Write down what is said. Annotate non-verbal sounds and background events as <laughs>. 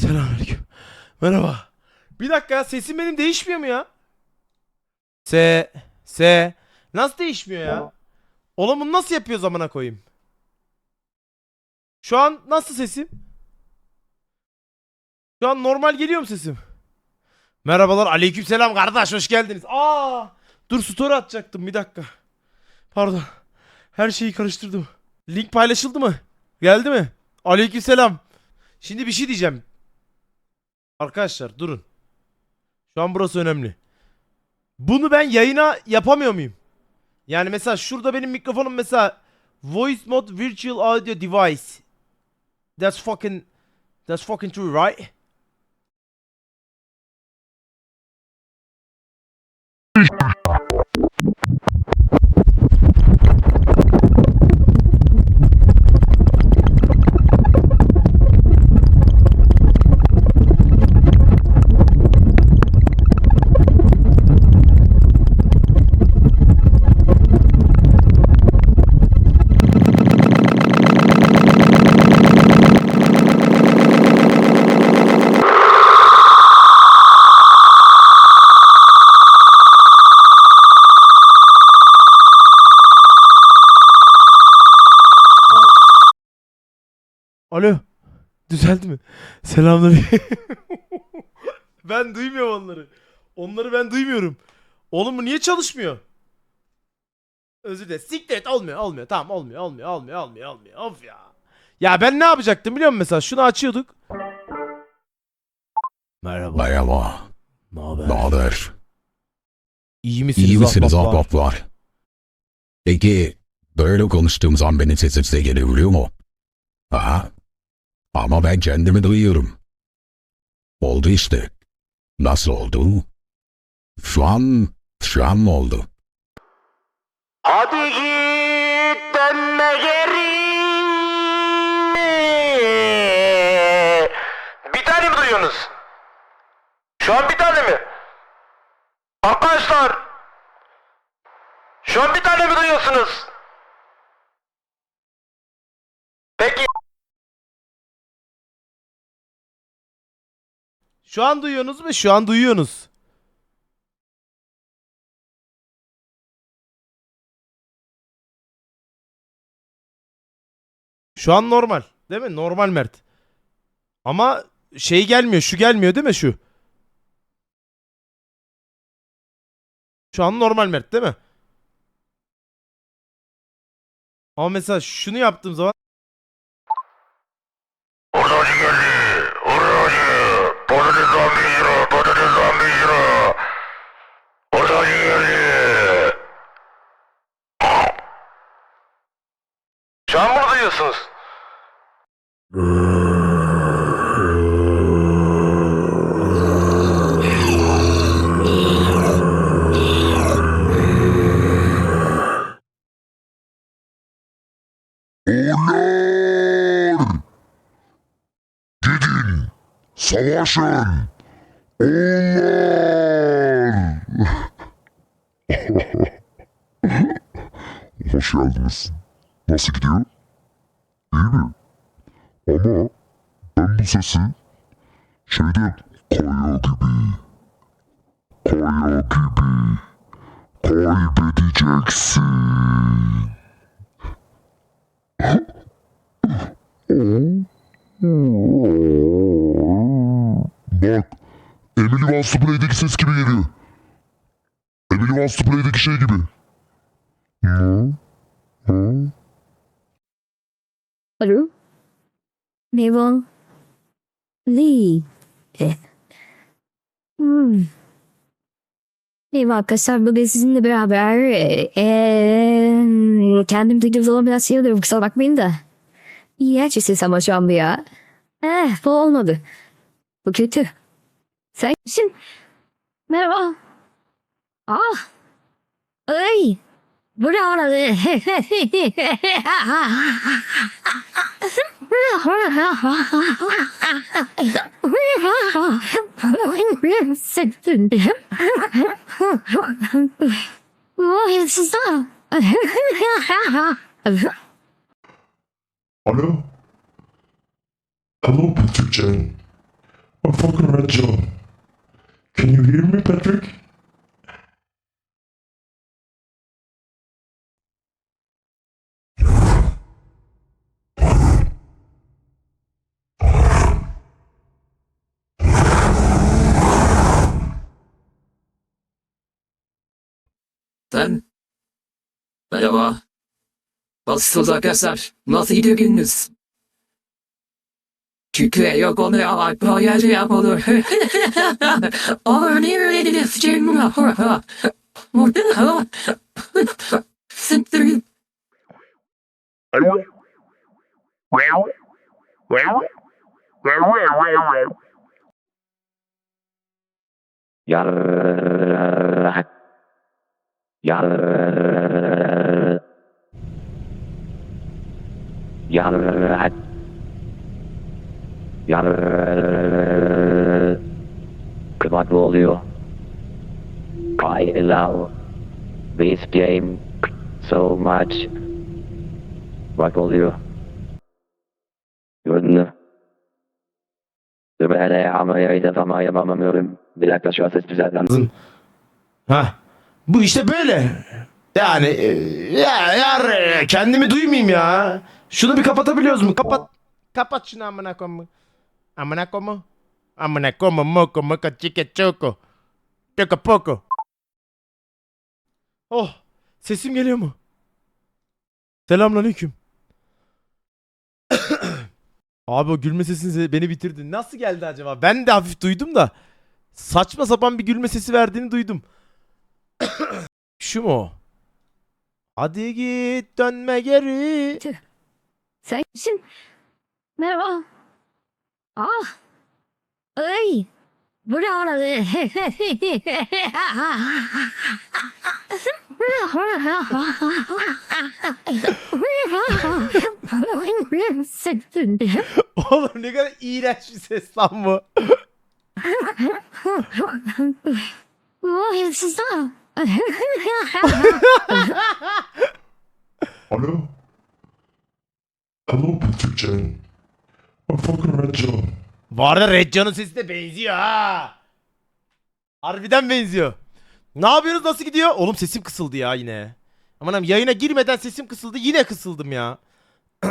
Selamünaleyküm. Merhaba. Bir dakika ya, sesim benim değişmiyor mu ya? Se se nasıl değişmiyor ya? Oğlum bunu nasıl yapıyor zamana koyayım? Şu an nasıl sesim? Şu an normal geliyor mu sesim? Merhabalar aleykümselam kardeş hoş geldiniz. Aa! Dur story atacaktım bir dakika. Pardon. Her şeyi karıştırdım. Link paylaşıldı mı? Geldi mi? Aleykümselam. Şimdi bir şey diyeceğim. Arkadaşlar durun. Şu an burası önemli. Bunu ben yayına yapamıyor muyum? Yani mesela şurada benim mikrofonum mesela Voice Mod Virtual Audio Device. That's fucking That's fucking true, right? Alo. Düzeldi mi? Selamünaleyküm. <laughs> ben duymuyorum onları. Onları ben duymuyorum. Oğlum bu niye çalışmıyor? Özür dilerim. Siktir et olmuyor olmuyor. Tamam olmuyor olmuyor olmuyor olmuyor olmuyor. Of ya. Ya ben ne yapacaktım biliyor musun mesela? Şunu açıyorduk. Merhaba. Merhaba. Ne haber? Ne haber? İyi misiniz? İyi misiniz ahbaplar? ahbaplar? Peki böyle konuştuğum zaman benim sesim size gelebiliyor mu? Aha. Ama ben kendimi duyuyorum. Oldu işte. Nasıl oldu? Şu an, şu an mı oldu? Hadi git dönme geri. Bir tane mi duyuyorsunuz? Şu an bir tane mi? Arkadaşlar. Şu an bir tane mi duyuyorsunuz? Peki. Şu an duyuyorsunuz mu? Şu an duyuyorsunuz. Şu an normal. Değil mi? Normal Mert. Ama şey gelmiyor. Şu gelmiyor değil mi şu? Şu an normal Mert değil mi? Ama mesela şunu yaptığım zaman Şu an bunu duyuyorsunuz. Oğullar! Gidin! Savaşın! Oğullar! <laughs> Hoş geldiniz. Nasıl gidiyor? Ama ben bu sesi şeyde kaya gibi kaya gibi kaybedeceksin. Bak. Emily Wants to Play'deki ses gibi geliyor. Emily Wants to Play'deki şey gibi. Alo? Mabel? Lee? Eh. Hmm. Merhaba arkadaşlar bugün sizinle beraber eee eee, kendim duyduğum zaman biraz şey oluyorum kusura bakmayın da. Bir ses ama şu an bu ya. Eh bu olmadı. Bu kötü. Sen kimsin? Merhaba. Ah. Ay. Bu ne oldu? Alo? Hello Patrick Jane. Red John. Can you hear me, Patrick? Ben... Merhaba. Nasılsınız arkadaşlar? Nasıl gidiyor gününüz? Çünkü yok onu ya, böyle şey yapılır. Olur niye öyle dediniz? Siktir. Yarrak. Yarrak. Yarrak. Yarrak. Kıvat oluyor. I love this game so much. Bak oluyor. Gördün mü? Dur ama ilk defa ama yapamıyorum. Bir dakika şu an ses düzeltmem. Ha. Bu işte böyle. Yani e, ya yar e, kendimi duymayayım ya. Şunu bir kapatabiliyoruz mu? Kapat. Kapat şunu amına koyayım. Amına koyayım. Amına koyayım moko moko chike choco. Choco poco. Oh. Sesim geliyor mu? Selamünaleyküm. <coughs> Abi o gülme sesini beni bitirdin. Nasıl geldi acaba? Ben de hafif duydum da. Saçma sapan bir gülme sesi verdiğini duydum. <coughs> Şu mu? Hadi git dönme geri. Sen kimsin? Merhaba. Ah. Ay. Bravo. <laughs> Oğlum ne kadar iğrenç bir ses lan bu. Oh, siz <laughs> Hello? Hello, Patrick Chen. I'm fucking Red John. Bu arada Red John'un sesi de benziyor ha. Harbiden benziyor. Ne yapıyoruz nasıl gidiyor? Oğlum sesim kısıldı ya yine. Amanım yayına girmeden sesim kısıldı yine kısıldım ya. <clears throat>